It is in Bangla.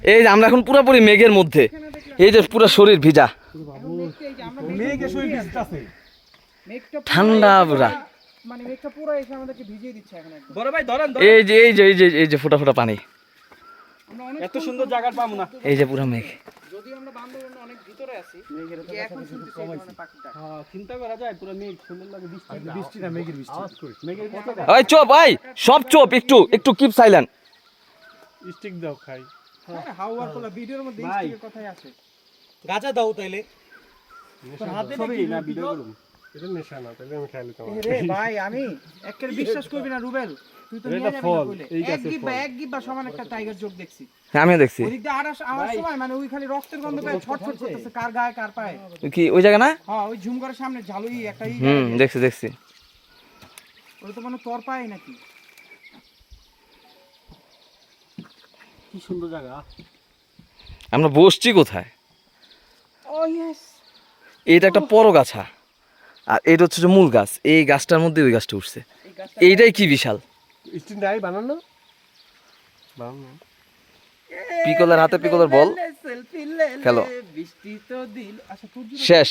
এই যে আমরা এখন পুরোপুরি মেঘের মধ্যে। এই যে পুরো শরীর ভিজা। মেঘ ঠান্ডা পুরা। মানে মেঘটা পুরো এসে আমাদেরকে ভিজিয়ে দিচ্ছে এখন একদম। বড় ভাই এই যে এই যে এই যে এই যে ফোটা ফোটা পানি। এত সুন্দর জায়গা পাবো না। এই যে পুরো মেঘ। যদিও আমরা বান্দরবনে অনেক ভিতরে আছি এখন শুনতেছি এই ধরনের পাখিটা। হ্যাঁ, চিন্তা করা যায় পুরো মেঘ সুন্দর লাগে বৃষ্টি বৃষ্টি না মেঘের বৃষ্টি। মেঘের কথা ওই চোপ ওই সব চোপ একটু একটু কিপ সাইলেন্ট স্টিক দাও খাই। হাওয়ার পোলা ভিডিওর মধ্যে ভাই। কথাই আছে। গাঁজা দাও তাইলে। ছবি না ভিডিও করুন এটা নেশা না তাহলে আমি খাইলে তোমার রে ভাই আমি একের বিশ্বাস করবি না রুবেল। তুই তো নিয়ে যাবি না ফল, এক গাছের এক গিব্বা সমান একটা টাইগার জোক দেখছি। আমিও দেখছি। ওদিক দিয়ে আরাস আমার সময় মানে ওই খালি রক্তের গন্ধ পায় ছট ছট করতেছে কার গায়ে কার পায়ে। কি ওই জায়গা না? হ্যাঁ ওই ঝুম করার সামনে ঝালুই একটা হুম দেখছি দেখছি। ওই তো মানে তোর পায় নাকি? কি সুন্দর জায়গা। আমরা বসছি কোথায়? ইয়েস এটা একটা পরগাছা। আর এটা হচ্ছে যে মূল গাছ। এই গাছটার মধ্যে ওই গাছটা উঠছে। এইটাই কি বিশাল? বানানো বানানো পিকলার হাতে পিকলার বল। খেলো। আচ্ছা শেষ।